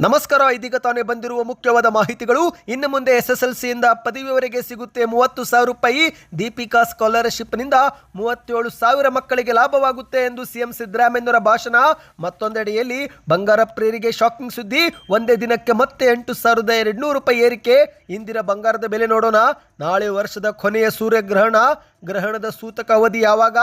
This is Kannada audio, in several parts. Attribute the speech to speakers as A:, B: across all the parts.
A: ನಮಸ್ಕಾರ, ಇದೀಗ ತಾನೇ ಬಂದಿರುವ ಮುಖ್ಯವಾದ ಮಾಹಿತಿಗಳು. ಇನ್ನು ಮುಂದೆ ಎಸ್ ಎಸ್ ಎಲ್ ಸಿಯಿಂದ ಪದವಿಯವರೆಗೆ ಸಿಗುತ್ತೆ ಮೂವತ್ತು ಸಾವಿರ ರೂಪಾಯಿ. ದೀಪಿಕಾ ಸ್ಕಾಲರ್ಶಿಪ್ನಿಂದ ಮೂವತ್ತೇಳು ಸಾವಿರ ಮಕ್ಕಳಿಗೆ ಲಾಭವಾಗುತ್ತೆ ಎಂದು ಸಿಎಂ ಸಿದ್ದರಾಮಯ್ಯನವರ ಭಾಷಣ. ಮತ್ತೊಂದೆಡೆಯಲ್ಲಿ ಬಂಗಾರ ಪ್ರೇರಿಗೆ ಶಾಕಿಂಗ್ ಸುದ್ದಿ. ಒಂದೇ ದಿನಕ್ಕೆ ಮತ್ತೆ ಎಂಟು ಸಾವಿರದ ಎರಡುನೂರು ರೂಪಾಯಿ ಏರಿಕೆ. ಇಂದಿನ ಬಂಗಾರದ ಬೆಲೆ ನೋಡೋಣ. ನಾಳೆ ವರ್ಷದ ಕೊನೆಯ ಸೂರ್ಯಗ್ರಹಣ. ಗ್ರಹಣದ ಸೂತಕ ಅವಧಿ ಯಾವಾಗ?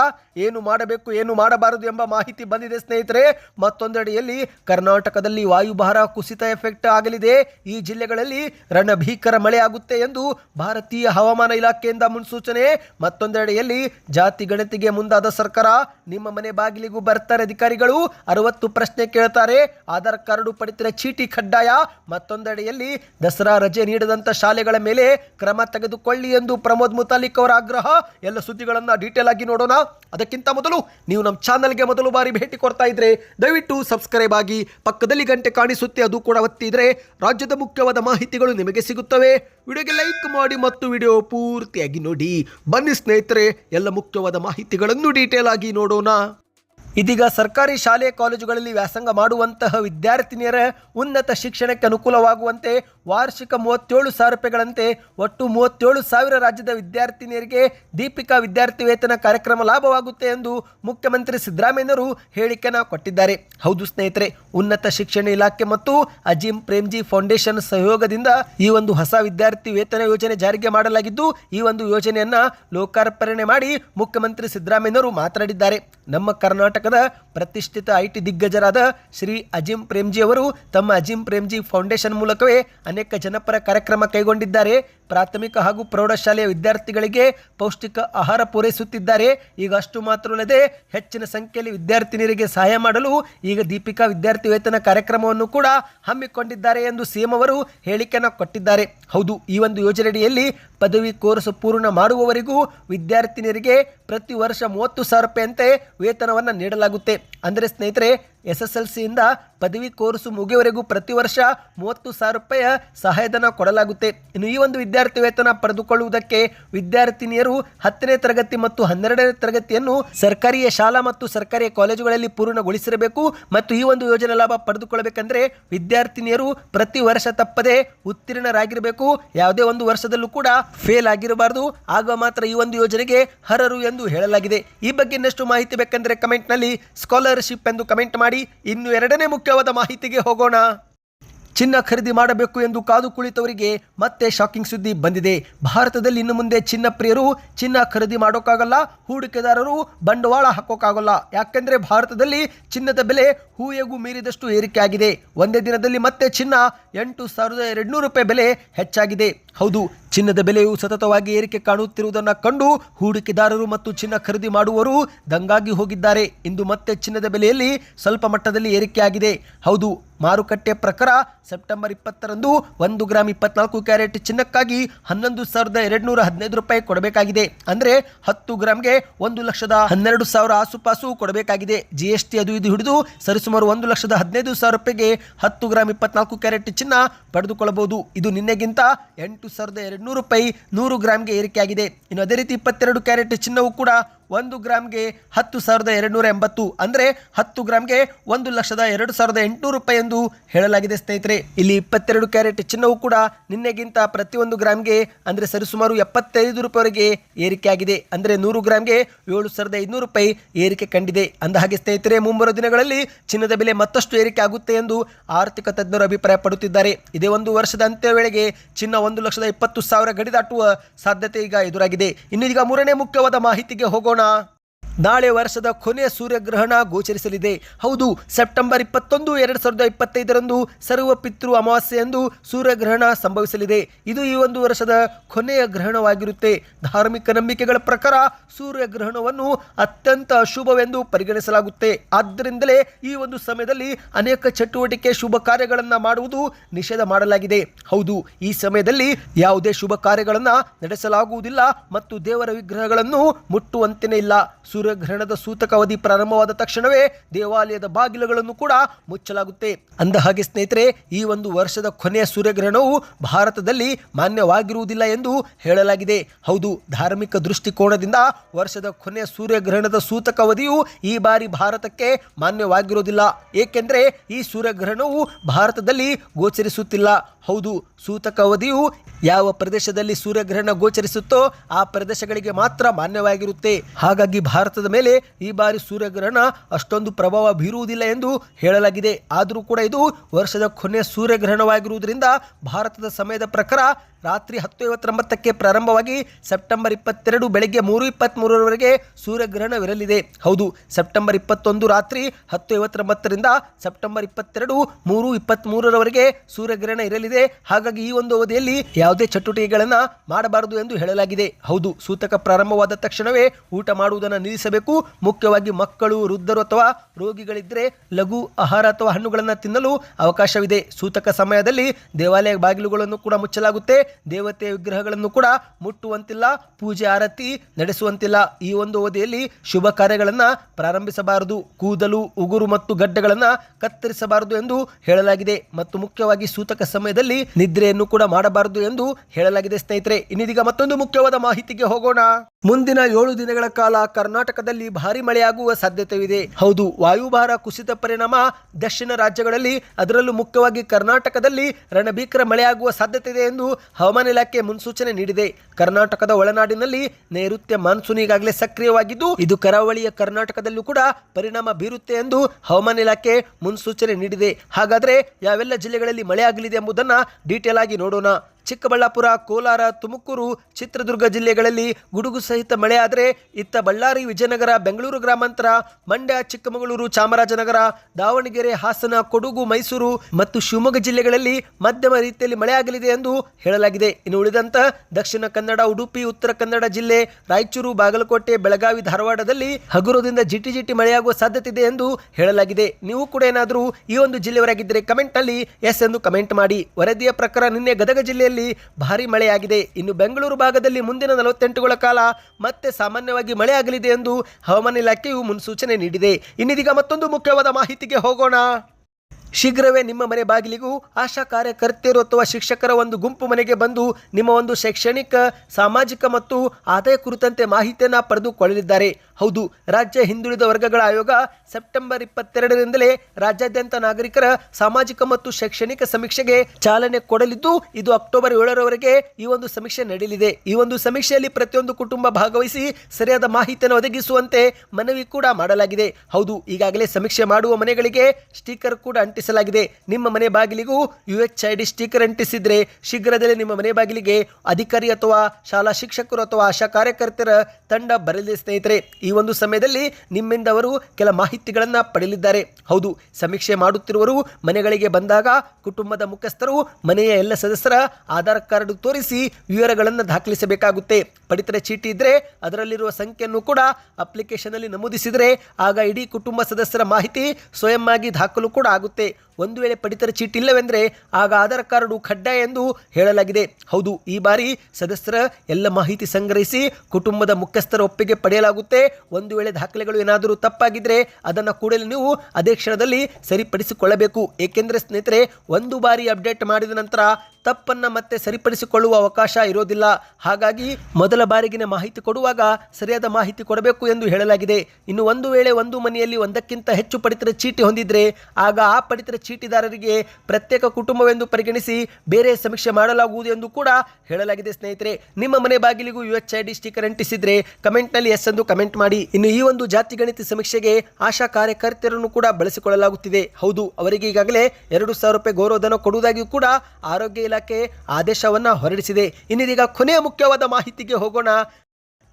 A: ಏನು ಮಾಡಬೇಕು, ಏನು ಮಾಡಬಾರದು ಎಂಬ ಮಾಹಿತಿ ಬಂದಿದೆ ಸ್ನೇಹಿತರೆ. ಮತ್ತೊಂದೆಡೆಯಲ್ಲಿ ಕರ್ನಾಟಕದಲ್ಲಿ ವಾಯುಭಾರ ಕುಸಿತ ಎಫೆಕ್ಟ್ ಆಗಲಿದೆ. ಈ ಜಿಲ್ಲೆಗಳಲ್ಲಿ ರಣಭೀಕರ ಮಳೆ ಆಗುತ್ತೆ ಎಂದು ಭಾರತೀಯ ಹವಾಮಾನ ಇಲಾಖೆಯಿಂದ ಮುನ್ಸೂಚನೆ. ಮತ್ತೊಂದೆಡೆಯಲ್ಲಿ ಜಾತಿ ಗಣತಿಗೆ ಮುಂದಾದ ಸರ್ಕಾರ, ನಿಮ್ಮ ಮನೆ ಬಾಗಿಲಿಗೂ ಬರ್ತಾರೆ ಅಧಿಕಾರಿಗಳು. ಅರವತ್ತು ಪ್ರಶ್ನೆ ಕೇಳ್ತಾರೆ. ಆಧಾರ್ ಕಾರ್ಡು ಪಡಿತರ ಚೀಟಿ ಕಡ್ಡಾಯ. ಮತ್ತೊಂದೆಡೆಯಲ್ಲಿ ದಸರಾ ರಜೆ ನೀಡದಂತ ಶಾಲೆಗಳ ಮೇಲೆ ಕ್ರಮ ತೆಗೆದುಕೊಳ್ಳಿ ಎಂದು ಪ್ರಮೋದ್ ಮುತಾಲಿಕ್ ಅವರ ಆಗ್ರಹ. ಎಲ್ಲ ಸುದ್ದಿಗಳನ್ನು ಡೀಟೇಲ್ ಆಗಿ ನೋಡೋಣ. ಅದಕ್ಕಿಂತ ಮೊದಲು ನೀವು ನಮ್ಮ ಚಾನಲ್ಗೆ ಮೊದಲು ಬಾರಿ ಭೇಟಿ ಕೊಡ್ತಾ ಇದ್ರೆ ದಯವಿಟ್ಟು ಸಬ್ಸ್ಕ್ರೈಬ್ ಆಗಿ ಪಕ್ಕದಲ್ಲಿ ಗಂಟೆ ಕಾಣಿಸುತ್ತೆ, ಅದು ಕೂಡ ಒತ್ತಿದ್ರೆ ರಾಜ್ಯದ ಮುಖ್ಯವಾದ ಮಾಹಿತಿಗಳು ನಿಮಗೆ ಸಿಗುತ್ತವೆ. ವಿಡಿಯೋಗೆ ಲೈಕ್ ಮಾಡಿ ಮತ್ತು ವಿಡಿಯೋ ಪೂರ್ತಿಯಾಗಿ ನೋಡಿ. ಬನ್ನಿ ಸ್ನೇಹಿತರೆ, ಎಲ್ಲ ಮುಖ್ಯವಾದ ಮಾಹಿತಿಗಳನ್ನು ಡೀಟೇಲ್ ಆಗಿ ನೋಡೋಣ. ಇದೀಗ ಸರ್ಕಾರಿ ಶಾಲೆ, ಕಾಲೇಜುಗಳಲ್ಲಿ ವ್ಯಾಸಂಗ ಮಾಡುವಂತಹ ವಿದ್ಯಾರ್ಥಿನಿಯರ ಉನ್ನತ ಶಿಕ್ಷಣಕ್ಕೆ ಅನುಕೂಲವಾಗುವಂತೆ ವಾರ್ಷಿಕ ಮೂವತ್ತೇಳು ಸಾವಿರ ರೂಪಾಯಿಗಳಂತೆ ಒಟ್ಟು ಮೂವತ್ತೇಳು ಸಾವಿರ ರಾಜ್ಯದ ವಿದ್ಯಾರ್ಥಿನಿಯರಿಗೆ ದೀಪಿಕಾ ವಿದ್ಯಾರ್ಥಿ ವೇತನ ಕಾರ್ಯಕ್ರಮ ಲಾಭವಾಗುತ್ತೆ ಎಂದು ಮುಖ್ಯಮಂತ್ರಿ ಸಿದ್ದರಾಮಯ್ಯನವರು ಹೇಳಿಕೆನ ಕೊಟ್ಟಿದ್ದಾರೆ. ಹೌದು ಸ್ನೇಹಿತರೆ, ಉನ್ನತ ಶಿಕ್ಷಣ ಇಲಾಖೆ ಮತ್ತು ಅಜೀಂ ಪ್ರೇಮ್ಜಿ ಫೌಂಡೇಶನ್ ಸಹಯೋಗದಿಂದ ಈ ಒಂದು ಹೊಸ ವಿದ್ಯಾರ್ಥಿ ವೇತನ ಯೋಜನೆ ಜಾರಿಗೆ ಮಾಡಲಾಗಿದ್ದು, ಈ ಒಂದು ಯೋಜನೆಯನ್ನ ಲೋಕಾರ್ಪಣೆ ಮಾಡಿ ಮುಖ್ಯಮಂತ್ರಿ ಸಿದ್ದರಾಮಯ್ಯನವರು ಮಾತನಾಡಿದ್ದಾರೆ. ನಮ್ಮ ಕರ್ನಾಟಕದ ಪ್ರತಿಷ್ಠಿತ ಐ ಟಿ ದಿಗ್ಗಜರಾದ ಶ್ರೀ ಅಜಿಂ ಪ್ರೇಮ್ಜಿ ಅವರು ತಮ್ಮ ಅಜಿಂ ಪ್ರೇಮ್ಜಿ ಫೌಂಡೇಶನ್ ಮೂಲಕವೇ ಅನೇಕ ಜನಪರ ಕಾರ್ಯಕ್ರಮ ಕೈಗೊಂಡಿದ್ದಾರೆ. ಪ್ರಾಥಮಿಕ ಹಾಗೂ ಪ್ರೌಢಶಾಲೆಯ ವಿದ್ಯಾರ್ಥಿಗಳಿಗೆ ಪೌಷ್ಟಿಕ ಆಹಾರ ಪೂರೈಸುತ್ತಿದ್ದಾರೆ. ಈಗ ಅಷ್ಟು ಮಾತ್ರವಲ್ಲದೆ ಹೆಚ್ಚಿನ ಸಂಖ್ಯೆಯಲ್ಲಿ ವಿದ್ಯಾರ್ಥಿನಿಯರಿಗೆ ಸಹಾಯ ಮಾಡಲು ಈಗ ದೀಪಿಕಾ ವಿದ್ಯಾರ್ಥಿ ವೇತನ ಕಾರ್ಯಕ್ರಮವನ್ನು ಕೂಡ ಹಮ್ಮಿಕೊಂಡಿದ್ದಾರೆ ಎಂದು ಸಿಎಂ ಅವರು ಹೇಳಿಕೆಯನ್ನು ಕೊಟ್ಟಿದ್ದಾರೆ. ಹೌದು, ಈ ಒಂದು ಯೋಜನೆಯಡಿಯಲ್ಲಿ ಪದವಿ ಕೋರ್ಸ್ ಪೂರ್ಣ ಮಾಡುವವರೆಗೂ ವಿದ್ಯಾರ್ಥಿನಿಯರಿಗೆ ಪ್ರತಿ ವರ್ಷ ಮೂವತ್ತು ಸಾವಿರ ರೂಪಾಯಿಯಂತೆ ವೇತನವನ್ನು ನೀಡಲಾಗುತ್ತೆ. ಅಂದರೆ ಸ್ನೇಹಿತರೆ ಎಸ್ ಎಸ್ ಎಲ್ ಸಿಯಿಂದ ಪದವಿ ಕೋರ್ಸು ಮುಗಿಯವರೆಗೂ ಪ್ರತಿ ವರ್ಷ ಮೂವತ್ತು ಸಾವಿರ ರೂಪಾಯಿಯ ಸಹಾಯಧನ ಕೊಡಲಾಗುತ್ತೆ. ಇನ್ನು ಈ ಒಂದು ವಿದ್ಯಾರ್ಥಿ ವೇತನ ಪಡೆದುಕೊಳ್ಳುವುದಕ್ಕೆ ವಿದ್ಯಾರ್ಥಿನಿಯರು ಹತ್ತನೇ ತರಗತಿ ಮತ್ತು ಹನ್ನೆರಡನೇ ತರಗತಿಯನ್ನು ಸರ್ಕಾರಿಯ ಶಾಲಾ ಮತ್ತು ಸರ್ಕಾರಿ ಕಾಲೇಜುಗಳಲ್ಲಿ ಪೂರ್ಣಗೊಳಿಸಿರಬೇಕು ಮತ್ತು ಈ ಒಂದು ಯೋಜನೆ ಲಾಭ ಪಡೆದುಕೊಳ್ಳಬೇಕಂದ್ರೆ ವಿದ್ಯಾರ್ಥಿನಿಯರು ಪ್ರತಿ ವರ್ಷ ತಪ್ಪದೆ ಉತ್ತೀರ್ಣರಾಗಿರಬೇಕು. ಯಾವುದೇ ಒಂದು ವರ್ಷದಲ್ಲೂ ಕೂಡ ಫೇಲ್ ಆಗಿರಬಾರದು. ಆಗ ಮಾತ್ರ ಈ ಒಂದು ಯೋಜನೆಗೆ ಹರರು ಎಂದು ಹೇಳಲಾಗಿದೆ. ಈ ಬಗ್ಗೆ ಇನ್ನಷ್ಟು ಮಾಹಿತಿ ಬೇಕೆಂದರೆ ಕಮೆಂಟ್ನಲ್ಲಿ ಸ್ಕಾಲರ್ಶಿಪ್ ಎಂದು ಕಮೆಂಟ್ ಮಾಡಿ. ಇನ್ನು ಎರಡನೇ ಮುಖ್ಯವಾದ ಮಾಹಿತಿಗೆ ಹೋಗೋಣ. ಚಿನ್ನ ಖರೀದಿ ಮಾಡಬೇಕು ಎಂದು ಕಾದು ಕುಳಿತವರಿಗೆ ಮತ್ತೆ ಶಾಕಿಂಗ್ ಸುದ್ದಿ ಬಂದಿದೆ. ಭಾರತದಲ್ಲಿ ಇನ್ನು ಮುಂದೆ ಚಿನ್ನ ಪ್ರಿಯರು ಚಿನ್ನ ಖರೀದಿ ಮಾಡೋಕ್ಕಾಗಲ್ಲ, ಹೂಡಿಕೆದಾರರು ಬಂಡವಾಳ ಹಾಕೋಕ್ಕಾಗಲ್ಲ. ಯಾಕೆಂದರೆ ಭಾರತದಲ್ಲಿ ಚಿನ್ನದ ಬೆಲೆ ಹೂಯೆಗೂ ಮೀರಿದಷ್ಟು ಏರಿಕೆ ಆಗಿದೆ ಒಂದೇ ದಿನದಲ್ಲಿ ಮತ್ತೆ ಚಿನ್ನ ಎಂಟು ಸಾವಿರದ ಎರಡುನೂರು ರೂಪಾಯಿ ಬೆಲೆ ಹೆಚ್ಚಾಗಿದೆ. ಹೌದು, ಚಿನ್ನದ ಬೆಲೆಯು ಸತತವಾಗಿ ಏರಿಕೆ ಕಾಣುತ್ತಿರುವುದನ್ನು ಕಂಡು ಹೂಡಿಕೆದಾರರು ಮತ್ತು ಚಿನ್ನ ಖರೀದಿ ಮಾಡುವವರು ದಂಗಾಗಿ ಹೋಗಿದ್ದಾರೆ. ಇಂದು ಮತ್ತೆ ಚಿನ್ನದ ಬೆಲೆಯಲ್ಲಿ ಸ್ವಲ್ಪ ಮಟ್ಟದಲ್ಲಿ ಏರಿಕೆಯಾಗಿದೆ ಹೌದು, ಮಾರುಕಟ್ಟೆ ಪ್ರಕಾರ ಸೆಪ್ಟೆಂಬರ್ ಇಪ್ಪತ್ತರಂದು ಒಂದು ಗ್ರಾಮ್ ಇಪ್ಪತ್ನಾಲ್ಕು ಕ್ಯಾರೆಟ್ ಚಿನ್ನಕ್ಕಾಗಿ ಹನ್ನೊಂದು ಸಾವಿರದ ಎರಡುನೂರ ಹದಿನೈದು ರೂಪಾಯಿ ಕೊಡಬೇಕಾಗಿದೆ. ಅಂದರೆ ಹತ್ತು ಗ್ರಾಮ್ಗೆ ಒಂದು ಲಕ್ಷದ ಹನ್ನೆರಡು ಸಾವಿರ ಆಸುಪಾಸು ಕೊಡಬೇಕಾಗಿದೆ. ಜಿ ಎಸ್ ಟಿ ಅದು ಇದು ಹಿಡಿದು ಸರಿಸುಮಾರು ಒಂದು ಲಕ್ಷದ ಹದಿನೈದು ಸಾವಿರ ರೂಪಾಯಿಗೆ ಹತ್ತು ಗ್ರಾಮ್ ಇಪ್ಪತ್ನಾಲ್ಕು ಕ್ಯಾರೆಟ್ ಚಿನ್ನ ಪಡೆದುಕೊಳ್ಳಬಹುದು. ಇದು ನಿನ್ನೆಗಿಂತ ಎಂಟು ಸಾವಿರದ ಎರಡುನೂರು ರೂಪಾಯಿ ನೂರು ಗ್ರಾಮ್ಗೆ ಏರಿಕೆಯಾಗಿದೆ. ಇನ್ನು ಅದೇ ರೀತಿ ಇಪ್ಪತ್ತೆರಡು ಕ್ಯಾರೆಟ್ ಚಿನ್ನವು ಕೂಡ ಒಂದು ಗ್ರಾಮ್ಗೆ ಹತ್ತು ಸಾವಿರದ ಎರಡುನೂರ ಎಂಬತ್ತು ಅಂದರೆ ಹತ್ತು ಗ್ರಾಮ್ಗೆ ಒಂದು ಲಕ್ಷದ ಎರಡು ಸಾವಿರದ ಎಂಟುನೂರು ರೂಪಾಯಿ ಎಂದು ಹೇಳಲಾಗಿದೆ, ಸ್ನೇಹಿತರೆ. ಇಲ್ಲಿ ಇಪ್ಪತ್ತೆರಡು ಕ್ಯಾರೆಟ್ ಚಿನ್ನವು ಕೂಡ ನಿನ್ನೆಗಿಂತ ಪ್ರತಿಯೊಂದು ಗ್ರಾಮ್ಗೆ ಅಂದರೆ ಸರಿಸುಮಾರು ಎಪ್ಪತ್ತೈದು ರೂಪಾಯಿವರೆಗೆ ಏರಿಕೆಯಾಗಿದೆ ಅಂದರೆ ನೂರು ಗ್ರಾಮ್ಗೆ ಏಳು ಸಾವಿರದ ಐದುನೂರು ರೂಪಾಯಿ ಏರಿಕೆ ಕಂಡಿದೆ. ಅಂದ ಹಾಗೆ, ಸ್ನೇಹಿತರೆ, ಮುಂಬರುವ ದಿನಗಳಲ್ಲಿ ಚಿನ್ನದ ಬೆಲೆ ಮತ್ತಷ್ಟು ಏರಿಕೆ ಆಗುತ್ತೆ ಎಂದು ಆರ್ಥಿಕ ತಜ್ಞರು ಅಭಿಪ್ರಾಯ ಪಡುತ್ತಿದ್ದಾರೆ ಇದೇ ಒಂದು ವರ್ಷದ ಅಂತ್ಯ ವೇಳೆಗೆ ಚಿನ್ನ ಒಂದು ಲಕ್ಷದ ಇಪ್ಪತ್ತು ಸಾವಿರ ಗಡಿ ದಾಟುವ ಸಾಧ್ಯತೆ ಈಗ ಎದುರಾಗಿದೆ. ಇನ್ನು ಈಗ ಮೂರನೇ ಮುಖ್ಯವಾದ ಮಾಹಿತಿಗೆ ಹೋಗೋಣ. না ನಾಳೆ ವರ್ಷದ ಕೊನೆಯ ಸೂರ್ಯಗ್ರಹಣ ಗೋಚರಿಸಲಿದೆ. ಹೌದು, ಸೆಪ್ಟೆಂಬರ್ ಇಪ್ಪತ್ತೊಂದು, ಎರಡು ಸಾವಿರದ ಇಪ್ಪತ್ತೈದರಂದು ಸರ್ವ ಪಿತೃ ಅಮಾವಾಸ್ಯೆಯಂದು ಸೂರ್ಯಗ್ರಹಣ ಸಂಭವಿಸಲಿದೆ. ಇದು ಈ ಒಂದು ವರ್ಷದ ಕೊನೆಯ ಗ್ರಹಣವಾಗಿರುತ್ತೆ. ಧಾರ್ಮಿಕ ನಂಬಿಕೆಗಳ ಪ್ರಕಾರ ಸೂರ್ಯಗ್ರಹಣವನ್ನು ಅತ್ಯಂತ ಅಶುಭವೆಂದು ಪರಿಗಣಿಸಲಾಗುತ್ತೆ. ಆದ್ದರಿಂದಲೇ ಈ ಒಂದು ಸಮಯದಲ್ಲಿ ಅನೇಕ ಚಟುವಟಿಕೆ ಶುಭ ಕಾರ್ಯಗಳನ್ನು ಮಾಡುವುದು ನಿಷೇಧ ಮಾಡಲಾಗಿದೆ. ಹೌದು, ಈ ಸಮಯದಲ್ಲಿ ಯಾವುದೇ ಶುಭ ಕಾರ್ಯಗಳನ್ನು ನಡೆಸಲಾಗುವುದಿಲ್ಲ ಮತ್ತು ದೇವರ ವಿಗ್ರಹಗಳನ್ನು ಮುಟ್ಟುವಂತೆಯೇ ಇಲ್ಲ. ಸೂರ್ಯ ಸೂರ್ಯಗ್ರಹಣದ ಸೂತಕ ಅವಧಿ ಪ್ರಾರಂಭವಾದ ತಕ್ಷಣವೇ ದೇವಾಲಯದ ಬಾಗಿಲುಗಳನ್ನು ಕೂಡ ಮುಚ್ಚಲಾಗುತ್ತೆ. ಅಂದ ಹಾಗೆ ಸ್ನೇಹಿತರೆ, ಈ ಒಂದು ವರ್ಷದ ಕೊನೆಯ ಸೂರ್ಯಗ್ರಹಣವು ಭಾರತದಲ್ಲಿ ಮಾನ್ಯವಾಗಿರುವುದಿಲ್ಲ ಎಂದು ಹೇಳಲಾಗಿದೆ. ಹೌದು, ಧಾರ್ಮಿಕ ದೃಷ್ಟಿಕೋನದಿಂದ ವರ್ಷದ ಕೊನೆಯ ಸೂರ್ಯಗ್ರಹಣದ ಸೂತಕ ಅವಧಿಯು ಈ ಬಾರಿ ಭಾರತಕ್ಕೆ ಮಾನ್ಯವಾಗಿರುವುದಿಲ್ಲ. ಏಕೆಂದರೆ, ಈ ಸೂರ್ಯಗ್ರಹಣವು ಭಾರತದಲ್ಲಿ ಗೋಚರಿಸುತ್ತಿಲ್ಲ. ಹೌದು ಸೂತಕ ಅವಧಿಯು ಯಾವ ಪ್ರದೇಶದಲ್ಲಿ ಸೂರ್ಯಗ್ರಹಣ ಗೋಚರಿಸುತ್ತೋ ಆ ಪ್ರದೇಶಗಳಿಗೆ ಮಾತ್ರ ಮಾನ್ಯವಾಗಿರುತ್ತೆ. ಹಾಗಾಗಿ ಭಾರತದ ಮೇಲೆ ಈ ಬಾರಿ ಸೂರ್ಯಗ್ರಹಣ ಅಷ್ಟೊಂದು ಪ್ರಭಾವ ಬೀರುವುದಿಲ್ಲ ಎಂದು ಹೇಳಲಾಗಿದೆ. ಆದರೂ ಕೂಡ ಇದು ವರ್ಷದ ಕೊನೆಯ ಸೂರ್ಯಗ್ರಹಣವಾಗಿರುವುದರಿಂದ ಭಾರತದ ಸಮಯದ ಪ್ರಕಾರ ರಾತ್ರಿ ಹತ್ತು ಐವತ್ತೊಂಬತ್ತಕ್ಕೆ ಪ್ರಾರಂಭವಾಗಿ ಸೆಪ್ಟೆಂಬರ್ ಇಪ್ಪತ್ತೆರಡು ಬೆಳಗ್ಗೆ ಮೂರು ಇಪ್ಪತ್ತ್ಮೂರರವರೆಗೆ ಸೂರ್ಯಗ್ರಹಣವಿರಲಿದೆ. ಹೌದು, ಸೆಪ್ಟೆಂಬರ್ ಇಪ್ಪತ್ತೊಂದು ರಾತ್ರಿ ಹತ್ತು ಐವತ್ತೊಂಬತ್ತರಿಂದ ಸೆಪ್ಟೆಂಬರ್ ಇಪ್ಪತ್ತೆರಡು ಮೂರು ಇಪ್ಪತ್ತ್ಮೂರರವರೆಗೆ ಸೂರ್ಯಗ್ರಹಣ ಇರಲಿದೆ. ಹಾಗಾಗಿ ಈ ಒಂದು ಅವಧಿಯಲ್ಲಿ ಯಾವುದೇ ಚಟುವಟಿಕೆಗಳನ್ನು ಮಾಡಬಾರದು ಎಂದು ಹೇಳಲಾಗಿದೆ. ಹೌದು, ಸೂತಕ ಪ್ರಾರಂಭವಾದ ತಕ್ಷಣವೇ ಊಟ ಮಾಡುವುದನ್ನು ನಿಲ್ಲಿಸಬೇಕು. ಮುಖ್ಯವಾಗಿ ಮಕ್ಕಳು, ವೃದ್ಧರು ಅಥವಾ ರೋಗಿಗಳಿದ್ದರೆ ಲಘು ಆಹಾರ ಅಥವಾ ಹಣ್ಣುಗಳನ್ನು ತಿನ್ನಲು ಅವಕಾಶವಿದೆ. ಸೂತಕ ಸಮಯದಲ್ಲಿ ದೇವಾಲಯ ಬಾಗಿಲುಗಳನ್ನು ಕೂಡ ಮುಚ್ಚಲಾಗುತ್ತೆ. ದೇವತೆಯ ವಿಗ್ರಹಗಳನ್ನು ಕೂಡ ಮುಟ್ಟುವಂತಿಲ್ಲ, ಪೂಜೆ ಆರತಿ ನಡೆಸುವಂತಿಲ್ಲ. ಈ ಒಂದು ಅವಧಿಯಲ್ಲಿ ಶುಭ ಕಾರ್ಯಗಳನ್ನು ಪ್ರಾರಂಭಿಸಬಾರದು. ಕೂದಲು, ಉಗುರು ಮತ್ತು ಗಡ್ಡಗಳನ್ನು ಕತ್ತರಿಸಬಾರದು ಎಂದು ಹೇಳಲಾಗಿದೆ. ಮತ್ತು ಮುಖ್ಯವಾಗಿ ಸೂತಕ ಸಮಯದಲ್ಲಿ ನಿದ್ರೆಯನ್ನು ಕೂಡ ಮಾಡಬಾರದು ಎಂದು ಹೇಳಲಾಗಿದೆ ಸ್ನೇಹಿತರೆ. ಇನ್ನಿದೀಗ ಮತ್ತೊಂದು ಮುಖ್ಯವಾದ ಮಾಹಿತಿಗೆ ಹೋಗೋಣ. ಮುಂದಿನ ಏಳು ದಿನಗಳ ಕಾಲ ಕರ್ನಾಟಕದಲ್ಲಿ ಭಾರಿ ಮಳೆಯಾಗುವ ಸಾಧ್ಯತೆ ಇದೆ ಹೌದು, ವಾಯುಭಾರ ಕುಸಿತ ಪರಿಣಾಮ ದಕ್ಷಿಣ ರಾಜ್ಯಗಳಲ್ಲಿ, ಅದರಲ್ಲೂ ಮುಖ್ಯವಾಗಿ ಕರ್ನಾಟಕದಲ್ಲಿ ರಣಭೀಕರ ಮಳೆಯಾಗುವ ಸಾಧ್ಯತೆ ಇದೆ ಎಂದು ಹವಾಮಾನ ಇಲಾಖೆ ಮುನ್ಸೂಚನೆ ನೀಡಿದೆ. ಕರ್ನಾಟಕದ ಒಳನಾಡಿನಲ್ಲಿ ನೈಋತ್ಯ ಮಾನ್ಸೂನ್ ಈಗಾಗಲೇ ಸಕ್ರಿಯವಾಗಿದ್ದು, ಇದು ಕರಾವಳಿಯ ಕರ್ನಾಟಕದಲ್ಲೂ ಕೂಡ ಪರಿಣಾಮ ಬೀರುತ್ತೆ ಎಂದು ಹವಾಮಾನ ಇಲಾಖೆ ಮುನ್ಸೂಚನೆ ನೀಡಿದೆ. ಹಾಗಾದ್ರೆ ಯಾವೆಲ್ಲ ಜಿಲ್ಲೆಗಳಲ್ಲಿ ಮಳೆ ಆಗಲಿದೆ ಎಂಬುದನ್ನ ಡೀಟೇಲ್ ಆಗಿ ನೋಡೋಣ. ಚಿಕ್ಕಬಳ್ಳಾಪುರ, ಕೋಲಾರ, ತುಮಕೂರು, ಚಿತ್ರದುರ್ಗ ಜಿಲ್ಲೆಗಳಲ್ಲಿ ಗುಡುಗು ಸಹಿತ ಮಳೆಯಾದರೆ ಇತ್ತ ಬಳ್ಳಾರಿ, ವಿಜಯನಗರ, ಬೆಂಗಳೂರು ಗ್ರಾಮಾಂತರ, ಮಂಡ್ಯ, ಚಿಕ್ಕಮಗಳೂರು, ಚಾಮರಾಜನಗರ, ದಾವಣಗೆರೆ, ಹಾಸನ, ಕೊಡಗು, ಮೈಸೂರು ಮತ್ತು ಶಿವಮೊಗ್ಗ ಜಿಲ್ಲೆಗಳಲ್ಲಿ ಮಧ್ಯಮ ರೀತಿಯಲ್ಲಿ ಮಳೆಯಾಗಲಿದೆ ಎಂದು ಹೇಳಲಾಗಿದೆ. ಇನ್ನು ಉಳಿದಂತ ದಕ್ಷಿಣ ಕನ್ನಡ, ಉಡುಪಿ, ಉತ್ತರ ಕನ್ನಡ ಜಿಲ್ಲೆ, ರಾಯಚೂರು, ಬಾಗಲಕೋಟೆ, ಬೆಳಗಾವಿ, ಧಾರವಾಡದಲ್ಲಿ ಹಗುರದಿಂದ ಜಿಟಿ ಜಿಟಿ ಮಳೆಯಾಗುವ ಸಾಧ್ಯತೆ ಇದೆ ಎಂದು ಹೇಳಲಾಗಿದೆ. ನೀವು ಕೂಡ ಏನಾದರೂ ಈ ಒಂದು ಜಿಲ್ಲೆಯವರಾಗಿದ್ದರೆ ಕಮೆಂಟ್ ಅಲ್ಲಿ ಎಸ್ ಎಂದು ಕಮೆಂಟ್ ಮಾಡಿ. ವರದಿಯ ಪ್ರಕಾರ ನಿನ್ನೆ ಗದಗ ಜಿಲ್ಲೆಯಲ್ಲಿ ಭಾರಿ ಮಳೆಯಾಗಿದೆ. ಇನ್ನು ಬೆಂಗಳೂರು ಭಾಗದಲ್ಲಿ ಮುಂದಿನ ನಲವತ್ತೆಂಟುಗಳ ಕಾಲ ಮತ್ತೆ ಸಾಮಾನ್ಯವಾಗಿ ಮಳೆಯಾಗಲಿದೆ ಎಂದು ಹವಾಮಾನ ಇಲಾಖೆಯು ಮುನ್ಸೂಚನೆ ನೀಡಿದೆ. ಇನ್ನಿದೀಗ ಮತ್ತೊಂದು ಮುಖ್ಯವಾದ ಮಾಹಿತಿಗೆ ಹೋಗೋಣ. ಶೀಘ್ರವೇ ನಿಮ್ಮ ಮನೆ ಬಾಗಿಲಿಗೂ ಆಶಾ ಕಾರ್ಯಕರ್ತೆಯರು ಅಥವಾ ಶಿಕ್ಷಕರ ಒಂದು ಗುಂಪು ಮನೆಗೆ ಬಂದು ನಿಮ್ಮ ಒಂದು ಶೈಕ್ಷಣಿಕ, ಸಾಮಾಜಿಕ ಮತ್ತು ಆದಾಯ ಕುರಿತಂತೆ ಮಾಹಿತಿಯನ್ನು ಪಡೆದುಕೊಳ್ಳಲಿದ್ದಾರೆ. ಹೌದು, ರಾಜ್ಯ ಹಿಂದುಳಿದ ವರ್ಗಗಳ ಆಯೋಗ ಸೆಪ್ಟೆಂಬರ್ ಇಪ್ಪತ್ತೆರಡರಿಂದಲೇ ರಾಜ್ಯಾದ್ಯಂತ ನಾಗರಿಕರ ಸಾಮಾಜಿಕ ಮತ್ತು ಶೈಕ್ಷಣಿಕ ಸಮೀಕ್ಷೆಗೆ ಚಾಲನೆ ಕೊಡಲಿದ್ದು, ಇದು ಅಕ್ಟೋಬರ್ ಏಳರವರೆಗೆ ಈ ಒಂದು ಸಮೀಕ್ಷೆ ನಡೆಯಲಿದೆ. ಈ ಒಂದು ಸಮೀಕ್ಷೆಯಲ್ಲಿ ಪ್ರತಿಯೊಂದು ಕುಟುಂಬ ಭಾಗವಹಿಸಿ ಸರಿಯಾದ ಮಾಹಿತಿಯನ್ನು ಒದಗಿಸುವಂತೆ ಮನವಿ ಕೂಡ ಮಾಡಲಾಗಿದೆ. ಹೌದು, ಈಗಾಗಲೇ ಸಮೀಕ್ಷೆ ಮಾಡುವ ಮನೆಗಳಿಗೆ ಸ್ಟಿಕರ್ ಕೂಡ ಅಂಟಿಸಲಾಗಿದೆ. ನಿಮ್ಮ ಮನೆ ಬಾಗಿಲಿಗೂ U H I D sticker ಅಂಟಿಸಿದ್ರೆ ಶೀಘ್ರದಲ್ಲೇ ನಿಮ್ಮ ಮನೆ ಬಾಗಿಲಿಗೆ ಅಧಿಕಾರಿ ಅಥವಾ ಶಾಲಾ ಶಿಕ್ಷಕರು ಅಥವಾ ಆಶಾ ಕಾರ್ಯಕರ್ತರ ತಂಡ ಬರಲಿದೆ ಸ್ನೇಹಿತರೆ. ಒಂದು ಸಮಯದಲ್ಲಿ ನಿಮ್ಮಿಂದ ಅವರು ಕೆಲ ಮಾಹಿತಿಗಳನ್ನು ಪಡೆಯಲಿದ್ದಾರೆ. ಹೌದು, ಸಮೀಕ್ಷೆ ಮಾಡುತ್ತಿರುವರು ಮನೆಗಳಿಗೆ ಬಂದಾಗ ಕುಟುಂಬದ ಮುಖ್ಯಸ್ಥರು, ಮನೆಯ ಎಲ್ಲ ಸದಸ್ಯರ ಆಧಾರ್ ಕಾರ್ಡ್ ತೋರಿಸಿ ವಿವರಗಳನ್ನು ದಾಖಲಿಸಬೇಕಾಗುತ್ತೆ. ಪಡಿತರ ಚೀಟಿ ಇದ್ದರೆ ಅದರಲ್ಲಿರುವ ಸಂಖ್ಯೆಯನ್ನು ಕೂಡ ಅಪ್ಲಿಕೇಶನಲ್ಲಿ ನಮೂದಿಸಿದರೆ ಆಗ ಇಡೀ ಕುಟುಂಬ ಸದಸ್ಯರ ಮಾಹಿತಿ ಸ್ವಯಂ ಆಗಿ ದಾಖಲು ಕೂಡ ಆಗುತ್ತೆ. ಒಂದು ವೇಳೆ ಪಡಿತರ ಚೀಟಿ ಇಲ್ಲವೆಂದರೆ ಆಗ ಆಧಾರ್ ಕಾರ್ಡು ಕಡ್ಡಾಯ ಎಂದು ಹೇಳಲಾಗಿದೆ. ಹೌದು, ಈ ಬಾರಿ ಸದಸ್ಯರ ಎಲ್ಲ ಮಾಹಿತಿ ಸಂಗ್ರಹಿಸಿ ಕುಟುಂಬದ ಮುಖ್ಯಸ್ಥರ ಒಪ್ಪಿಗೆ ಪಡೆಯಲಾಗುತ್ತೆ. ಒಂದು ವೇಳೆ ದಾಖಲೆಗಳು ಏನಾದರೂ ತಪ್ಪಾಗಿದ್ದರೆ ಅದನ್ನು ಕೂಡಲೇ ನೀವು ಅದೇ ಕ್ಷಣದಲ್ಲಿ ಸರಿಪಡಿಸಿಕೊಳ್ಳಬೇಕು. ಏಕೆಂದರೆ ಸ್ನೇಹಿತರೆ, ಒಂದು ಬಾರಿ ಅಪ್ಡೇಟ್ ಮಾಡಿದ ನಂತರ ತಪ್ಪನ್ನು ಮತ್ತೆ ಸರಿಪಡಿಸಿಕೊಳ್ಳುವ ಅವಕಾಶ ಇರೋದಿಲ್ಲ. ಹಾಗಾಗಿ ಮೊದಲ ಬಾರಿಗಿನ ಮಾಹಿತಿ ಕೊಡುವಾಗ ಸರಿಯಾದ ಮಾಹಿತಿ ಕೊಡಬೇಕು ಎಂದು ಹೇಳಲಾಗಿದೆ. ಇನ್ನು ಒಂದು ವೇಳೆ ಒಂದು ಮನೆಯಲ್ಲಿ ಒಂದಕ್ಕಿಂತ ಹೆಚ್ಚು ಪಡಿತರ ಚೀಟಿ ಹೊಂದಿದ್ರೆ ಆಗ ಆ ಪಡಿತರ ಚೀಟಿದಾರರಿಗೆ ಪ್ರತ್ಯೇಕ ಕುಟುಂಬವೆಂದು ಪರಿಗಣಿಸಿ ಬೇರೆ ಸಮೀಕ್ಷೆ ಮಾಡಲಾಗುವುದು ಎಂದು ಕೂಡ ಹೇಳಲಾಗಿದೆ ಸ್ನೇಹಿತರೆ. ನಿಮ್ಮ ಮನೆ ಬಾಗಿಲಿಗೂ U H I D sticker ಅಂಟಿಸಿದ್ರೆ ಕಮೆಂಟ್ನಲ್ಲಿ ಎಸ್ ಎಂದು ಕಮೆಂಟ್ ಮಾಡಿ. ಇನ್ನು ಈ ಒಂದು ಜಾತಿ ಗಣಿತ ಸಮೀಕ್ಷೆಗೆ ಆಶಾ ಕಾರ್ಯಕರ್ತರನ್ನು ಕೂಡ ಬಳಸಿಕೊಳ್ಳಲಾಗುತ್ತಿದೆ. ಹೌದು, ಅವರಿಗೆ ಈಗಾಗಲೇ ಎರಡು ಸಾವಿರ ರೂಪಾಯಿ ಗೌರವಧನ ಕೊಡುವುದಾಗಿಯೂ ಕೂಡ ಆರೋಗ್ಯ ಇಲಾಖೆ ಆದೇಶವನ್ನು ಹೊರಡಿಸಿದೆ. ಇನ್ನಿದೀಗ ಕೊನೆಯ ಮುಖ್ಯವಾದ ಮಾಹಿತಿಗೆ ಹೋಗೋಣ.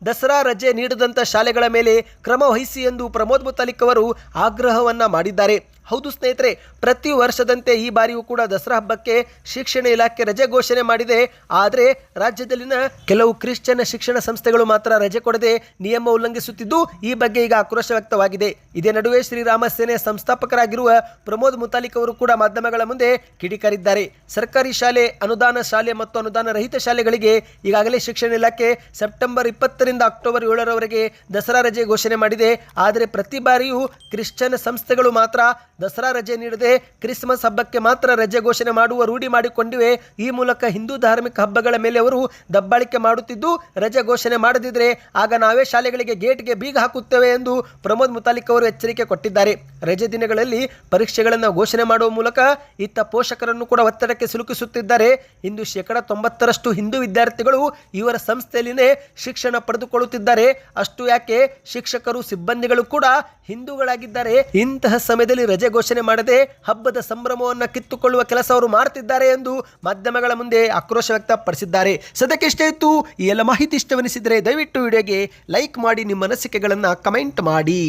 A: ದಸರಾ ರಜೆ ನೀಡದಂಥ ಶಾಲೆಗಳ ಮೇಲೆ ಕ್ರಮ ವಹಿಸಿ ಎಂದು ಪ್ರಮೋದ್ ಮುತಾಲಿಕ್ ಅವರು ಆಗ್ರಹವನ್ನ ಮಾಡಿದ್ದಾರೆ. ಹೌದು ಸ್ನೇಹಿತರೆ, ಪ್ರತಿ ವರ್ಷದಂತೆ ಈ ಬಾರಿಯೂ ಕೂಡ ದಸರಾ ಹಬ್ಬಕ್ಕೆ ಶಿಕ್ಷಣ ಇಲಾಖೆ ರಜೆ ಘೋಷಣೆ ಮಾಡಿದೆ. ಆದರೆ ರಾಜ್ಯದಲ್ಲಿನ ಕೆಲವು ಕ್ರಿಶ್ಚಿಯನ್ ಶಿಕ್ಷಣ ಸಂಸ್ಥೆಗಳು ಮಾತ್ರ ರಜೆ ಕೊಡದೆ ನಿಯಮ ಉಲ್ಲಂಘಿಸುತ್ತಿದ್ದು, ಈ ಬಗ್ಗೆ ಈಗ ಆಕ್ರೋಶ ವ್ಯಕ್ತವಾಗಿದೆ. ಇದೇ ನಡುವೆ ಶ್ರೀರಾಮ ಸೇನೆ ಸಂಸ್ಥಾಪಕರಾಗಿರುವ ಪ್ರಮೋದ್ ಮುತಾಲಿಕ್ ಅವರು ಕೂಡ ಮಾಧ್ಯಮಗಳ ಮುಂದೆ ಕಿಡಿಕಾರಿದ್ದಾರೆ. ಸರ್ಕಾರಿ ಶಾಲೆ, ಅನುದಾನ ಶಾಲೆ ಮತ್ತು ಅನುದಾನ ರಹಿತ ಶಾಲೆಗಳಿಗೆ ಈಗಾಗಲೇ ಶಿಕ್ಷಣ ಇಲಾಖೆ ಸೆಪ್ಟೆಂಬರ್ ಇಪ್ಪತ್ತರಿಂದ ಅಕ್ಟೋಬರ್ ಏಳರವರೆಗೆ ದಸರಾ ರಜೆ ಘೋಷಣೆ ಮಾಡಿದೆ. ಆದರೆ ಪ್ರತಿ ಬಾರಿಯೂ ಕ್ರಿಶ್ಚಿಯನ್ ಸಂಸ್ಥೆಗಳು ಮಾತ್ರ ದಸರಾ ರಜೆ ನೀಡದೆ ಕ್ರಿಸ್ಮಸ್ ಹಬ್ಬಕ್ಕೆ ಮಾತ್ರ ರಜೆ ಘೋಷಣೆ ಮಾಡುವ ರೂಢಿ ಮಾಡಿಕೊಂಡಿವೆ. ಈ ಮೂಲಕ ಹಿಂದೂ ಧಾರ್ಮಿಕ ಹಬ್ಬಗಳ ಮೇಲೆ ಅವರು ದಬ್ಬಾಳಿಕೆ ಮಾಡುತ್ತಿದ್ದು, ರಜೆ ಘೋಷಣೆ ಮಾಡದಿದ್ದರೆ ಆಗ ನಾವೇ ಶಾಲೆಗಳಿಗೆ ಗೇಟ್ಗೆ ಬೀಗ ಹಾಕುತ್ತೇವೆ ಎಂದು ಪ್ರಮೋದ್ ಮುತಾಲಿಕ್ ಅವರು ಎಚ್ಚರಿಕೆ ಕೊಟ್ಟಿದ್ದಾರೆ. ರಜೆ ದಿನಗಳಲ್ಲಿ ಪರೀಕ್ಷೆಗಳನ್ನು ಘೋಷಣೆ ಮಾಡುವ ಮೂಲಕ ಇತ್ತ ಪೋಷಕರನ್ನು ಕೂಡ ಒತ್ತಡಕ್ಕೆ ಸಿಲುಕಿಸುತ್ತಿದ್ದಾರೆ. ಇಂದು ಶೇಕಡಾ ತೊಂಬತ್ತರಷ್ಟು ಹಿಂದೂ ವಿದ್ಯಾರ್ಥಿಗಳು ಇವರ ಸಂಸ್ಥೆಯಲ್ಲಿನೇ ಶಿಕ್ಷಣ ಪಡೆದುಕೊಳ್ಳುತ್ತಿದ್ದಾರೆ. ಅಷ್ಟು ಯಾಕೆ? ಶಿಕ್ಷಕರು, ಸಿಬ್ಬಂದಿಗಳು ಕೂಡ ಹಿಂದೂಗಳಾಗಿದ್ದಾರೆ. ಇಂತಹ ಸಮಯದಲ್ಲಿ ರಜೆ ಘೋಷಣೆ ಮಾಡದೆ ಹಬ್ಬದ ಸಂಭ್ರಮವನ್ನು ಕಿತ್ತುಕೊಳ್ಳುವ ಕೆಲಸ ಅವರು ಮಾಡ್ತಿದ್ದಾರೆ ಎಂದು ಮಾಧ್ಯಮಗಳ ಮುಂದೆ ಆಕ್ರೋಶ ವ್ಯಕ್ತಪಡಿಸಿದ್ದಾರೆ. ಸದ್ಯಕ್ಕೆ ಇಷ್ಟೇ ಇತ್ತು. ಈ ಎಲ್ಲ ಮಾಹಿತಿ ಇಷ್ಟವೆನಿಸಿದರೆ ದಯವಿಟ್ಟು ವಿಡಿಯೋಗೆ ಲೈಕ್ ಮಾಡಿ, ನಿಮ್ಮ ಅನಿಸಿಕೆಗಳನ್ನು ಕಮೆಂಟ್ ಮಾಡಿ.